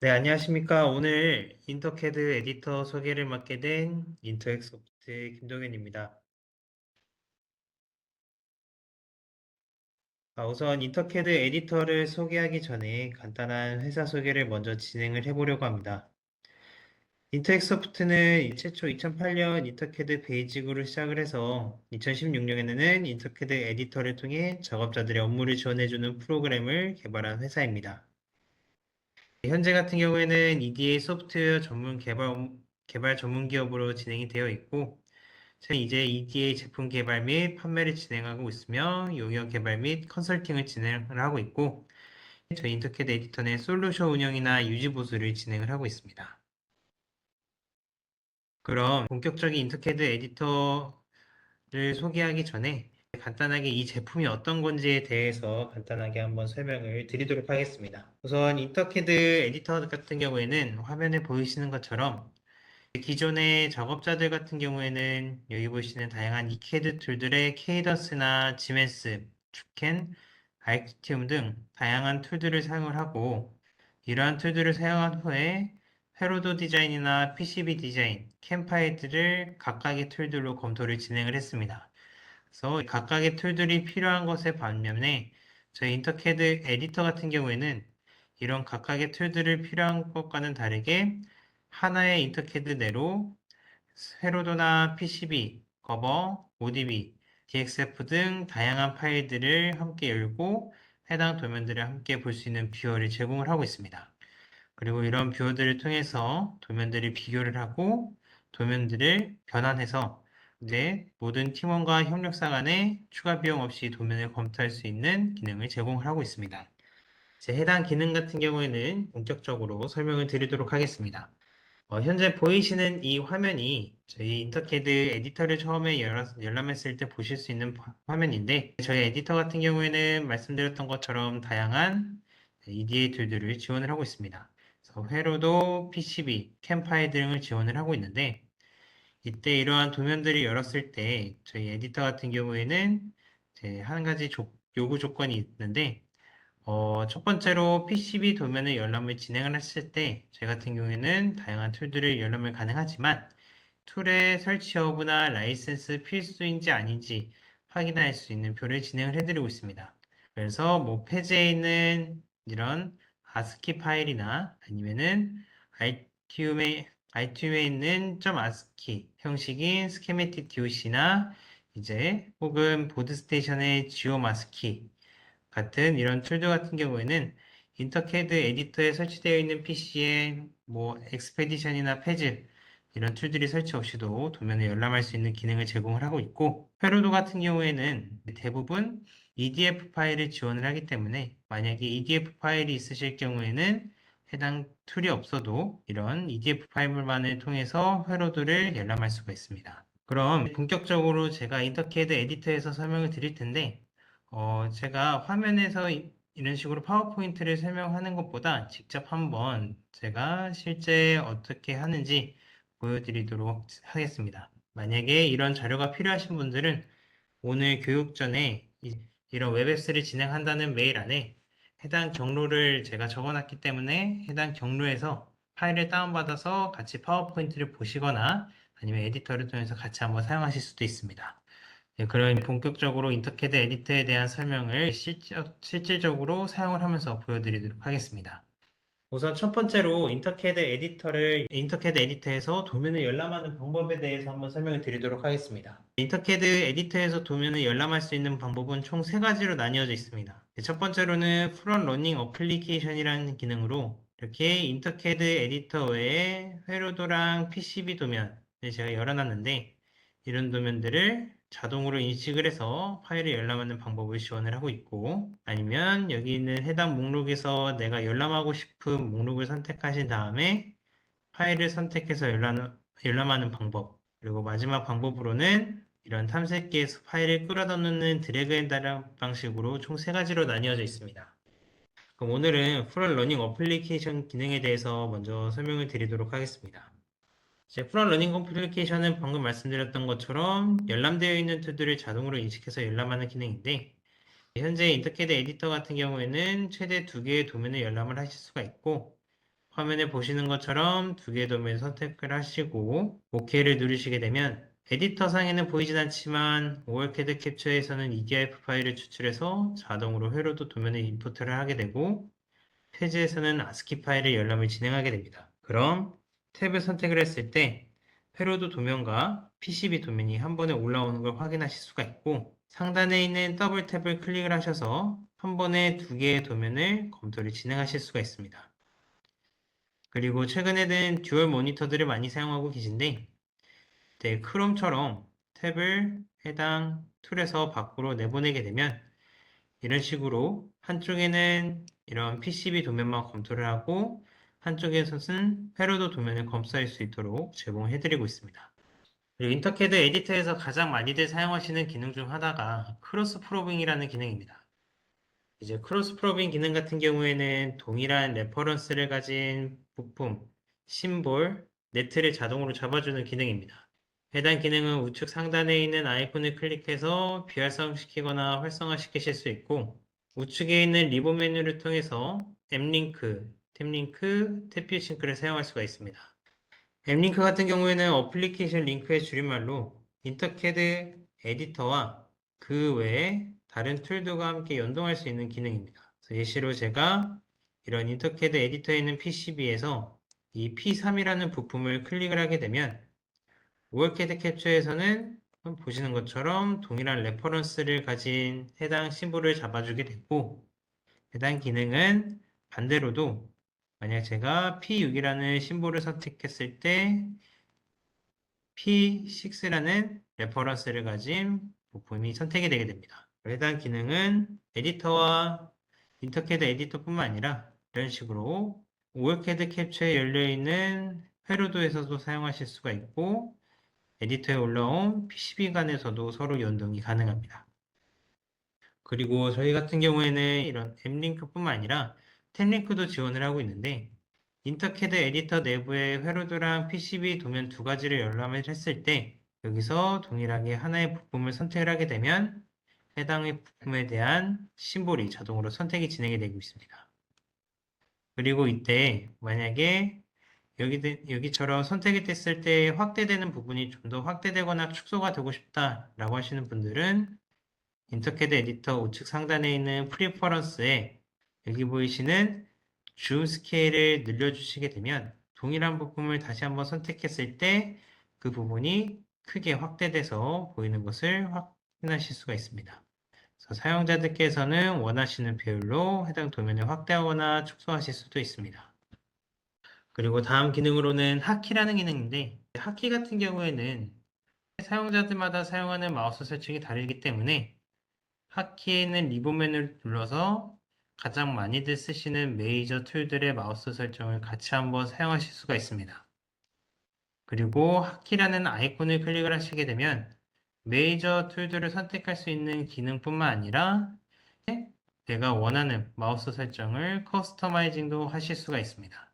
네, 안녕하십니까. 오늘 인터캐드 에디터 소개를 맡게 된 인터엑 소프트 김동현입니다. 아, 우선 인터캐드 에디터를 소개하기 전에 간단한 회사 소개를 먼저 진행을 해보려고 합니다. 인터엑 소프트는 최초 2008년 인터캐드 베이직으로 시작을 해서 2016년에는 인터캐드 에디터를 통해 작업자들의 업무를 지원해주는 프로그램을 개발한 회사입니다. 현재 같은 경우에는 EDA 소프트웨어 전문 개발, 개발 전문 기업으로 진행이 되어 있고, 저는 이제 EDA 제품 개발 및 판매를 진행하고 있으며, 용역 개발 및 컨설팅을 진행을 하고 있고, 저희 인터캐드 에디터 내 솔루션 운영이나 유지 보수를 진행을 하고 있습니다. 그럼 본격적인 인터캐드 에디터를 소개하기 전에 간단하게 이 제품이 어떤 건지에 대해서 간단하게 한번 설명을 드리도록 하겠습니다. 우선 인터캐드 에디터 같은 경우에는 화면에 보이시는 것처럼 기존의 작업자들 같은 경우에는 여기 보시는 다양한 이캐드 툴들의 케이던스나 지멘스, 주켄, 알키티움 등 다양한 툴들을 사용을 하고 이러한 툴들을 사용한 후에 회로도 디자인이나 PCB 디자인, 캠 파일들을 각각의 툴들로 검토를 진행을 했습니다. 그래서 각각의 툴들이 필요한 것에 반면에 저희 인터캐드 에디터 같은 경우에는 이런 각각의 툴들을 필요한 것과는 다르게 하나의 인터캐드 내로 회로도나 PCB, 커버, ODB, DXF 등 다양한 파일들을 함께 열고 해당 도면들을 함께 볼 수 있는 뷰어를 제공을 하고 있습니다. 그리고 이런 뷰어들을 통해서 도면들을 비교를 하고 도면들을 변환해서 이제 모든 팀원과 협력사 간에 추가 비용 없이 도면을 검토할 수 있는 기능을 제공을 하고 있습니다. 이제 해당 기능 같은 경우에는 본격적으로 설명을 드리도록 하겠습니다. 어, 현재 보이시는 이 화면이 저희 인터캐드 에디터를 처음에 열람했을 때 보실 수 있는 화- 화면인데 저희 에디터 같은 경우에는 말씀드렸던 것처럼 다양한 EDA 툴들을 지원을 하고 있습니다. 그래서 회로도, PCB, 캠 파일 등을 지원을 하고 있는데 이때 이러한 도면들을 열었을 때 저희 에디터 같은 경우에는 한 가지 조- 요구 조건이 있는데 어, 첫 번째로 PCB 도면을 열람을 진행을 했을 때 저희 같은 경우에는 다양한 툴들을 열람을 가능하지만 툴의 설치 여부나 라이센스 필수인지 아닌지 확인할 수 있는 표를 진행을 해드리고 있습니다. 그래서 뭐 페이지에 있는 이런 ASCII 파일이나 아니면은 ITUM에 있는 .ASCII 형식인 스케메틱 DOC나 이제 혹은 보드스테이션의 지오마스키 같은 이런 툴들 같은 경우에는 인터캐드 에디터에 설치되어 있는 PC에 뭐 엑스페디션이나 페즈 이런 툴들이 설치 없이도 도면을 열람할 수 있는 기능을 제공을 하고 있고 회로도 같은 경우에는 대부분 EDF 파일을 지원을 하기 때문에 만약에 EDF 파일이 있으실 경우에는 해당 툴이 없어도 이런 EDF 파일만을 통해서 회로도를 열람할 수가 있습니다. 그럼 본격적으로 제가 인터캐드 에디터에서 설명을 드릴 텐데 어, 제가 화면에서 이- 이런 식으로 파워포인트를 설명하는 것보다 직접 한번 제가 실제 어떻게 하는지 보여드리도록 하겠습니다. 만약에 이런 자료가 필요하신 분들은 오늘 교육 전에 이, 런 웹앱스를 진행한다는 메일 안에 해당 경로를 제가 적어놨기 때문에 해당 경로에서 파일을 다운받아서 같이 파워포인트를 보시거나 아니면 에디터를 통해서 같이 한번 사용하실 수도 있습니다. 네, 그럼 본격적으로 인터캐드 에디터에 대한 설명을 실질적으로 사용을 하면서 보여드리도록 하겠습니다. 우선 첫 번째로 인터캐드 에디터를 인터캐드 에디터에서 도면을 열람하는 방법에 대해서 한번 설명을 드리도록 하겠습니다. 인터캐드 에디터에서 도면을 열람할 수 있는 방법은 총 세 가지로 나뉘어져 있습니다. 네, 첫 번째로는 프론 러닝 어플리케이션이라는 기능으로 이렇게 인터캐드 에디터 외에 회로도랑 PCB 도면을 제가 열어놨는데 이런 도면들을 자동으로 인식을 해서 파일을 열람하는 방법을 지원을 하고 있고 아니면 여기 있는 해당 목록에서 내가 열람하고 싶은 목록을 선택하신 다음에 파일을 선택해서 열람, 열람하는 방법 그리고 마지막 방법으로는 이런 탐색기에서 파일을 끌어다 놓는 드래그 앤 드랍 방식으로 총 세 가지로 나뉘어져 있습니다. 그럼 오늘은 프론 러닝 어플리케이션 기능에 대해서 먼저 설명을 드리도록 하겠습니다. 이제 프론 러닝 어플리케이션은 방금 말씀드렸던 것처럼 열람되어 있는 툴들을 자동으로 인식해서 열람하는 기능인데 현재 인터캐드 에디터 같은 경우에는 최대 두 개의 도면을 열람을 하실 수가 있고 화면에 보시는 것처럼 두 개의 도면 선택을 하시고 OK를 누르시게 되면 에디터 상에는 보이진 않지만 오월캐드 캡처에서는 EDIF 파일을 추출해서 자동으로 회로도 도면에 인풋을 하게 되고 페이지에서는 ASCII 파일의 열람을 진행하게 됩니다. 그럼 탭을 선택을 했을 때 회로도 도면과 PCB 도면이 한 번에 올라오는 걸 확인하실 수가 있고 상단에 있는 더블 탭을 클릭을 하셔서 한 번에 두 개의 도면을 검토를 진행하실 수가 있습니다. 그리고 최근에는 듀얼 모니터들을 많이 사용하고 계신데 네, 크롬처럼 탭을 해당 툴에서 밖으로 내보내게 되면 이런 식으로 한쪽에는 이런 PCB 도면만 검토를 하고 한쪽에서는 회로도 도면을 검사할 수 있도록 제공해드리고 있습니다. 그리고 인터캐드 에디터에서 가장 많이들 사용하시는 기능 중 하나가 크로스 프로빙이라는 기능입니다. 이제 크로스 프로빙 기능 같은 경우에는 동일한 레퍼런스를 가진 부품, 심볼, 네트를 자동으로 잡아주는 기능입니다. 해당 기능은 우측 상단에 있는 아이콘을 클릭해서 비활성시키거나 활성화시키실 수 있고 우측에 있는 리본 메뉴를 통해서 앱링크, 탭링크, 탭뷰 싱크를 사용할 수가 있습니다. 앱링크 같은 경우에는 어플리케이션 링크의 줄임말로 인터캐드 에디터와 그 외에 다른 툴들과 함께 연동할 수 있는 기능입니다. 예시로 제가 이런 인터캐드 에디터에 있는 PCB에서 이 P3이라는 부품을 클릭을 하게 되면 월캐드 캡처에서는 보시는 것처럼 동일한 레퍼런스를 가진 해당 심볼을 잡아주게 되고 해당 기능은 반대로도 만약 제가 P6이라는 심볼을 선택했을 때 P6라는 레퍼런스를 가진 부품이 선택이 되게 됩니다. 해당 기능은 에디터와 인터캐드 에디터뿐만 아니라 이런 식으로 오월캐드 캡처에 열려있는 회로도에서도 사용하실 수가 있고 에디터에 올라온 PCB 간에서도 서로 연동이 가능합니다. 그리고 저희 같은 경우에는 이런 앱링크뿐만 아니라 탭링크도 지원을 하고 있는데 인터캐드 에디터 내부의 회로도랑 PCB 도면 두 가지를 열람을 했을 때 여기서 동일하게 하나의 부품을 선택을 하게 되면 해당의 부품에 대한 심볼이 자동으로 선택이 진행이 되고 있습니다. 그리고 이때 만약에 여기, 여기처럼 선택이 됐을 때 확대되는 부분이 좀 더 확대되거나 축소가 되고 싶다라고 하시는 분들은 인터캐드 에디터 우측 상단에 있는 프리퍼런스에 여기 보이시는 줌 스케일을 늘려주시게 되면 동일한 부품을 다시 한번 선택했을 때 그 부분이 크게 확대돼서 보이는 것을 확인하실 수가 있습니다. 사용자들께서는 원하시는 배율로 해당 도면을 확대하거나 축소하실 수도 있습니다. 그리고 다음 기능으로는 하키라는 기능인데 하키 같은 경우에는 사용자들마다 사용하는 마우스 설정이 다르기 때문에 하키에는 리본 메뉴를 눌러서 가장 많이들 쓰시는 메이저 툴들의 마우스 설정을 같이 한번 사용하실 수가 있습니다. 그리고 하키라는 아이콘을 클릭을 하시게 되면 메이저 툴들을 선택할 수 있는 기능뿐만 아니라 내가 원하는 마우스 설정을 커스터마이징도 하실 수가 있습니다.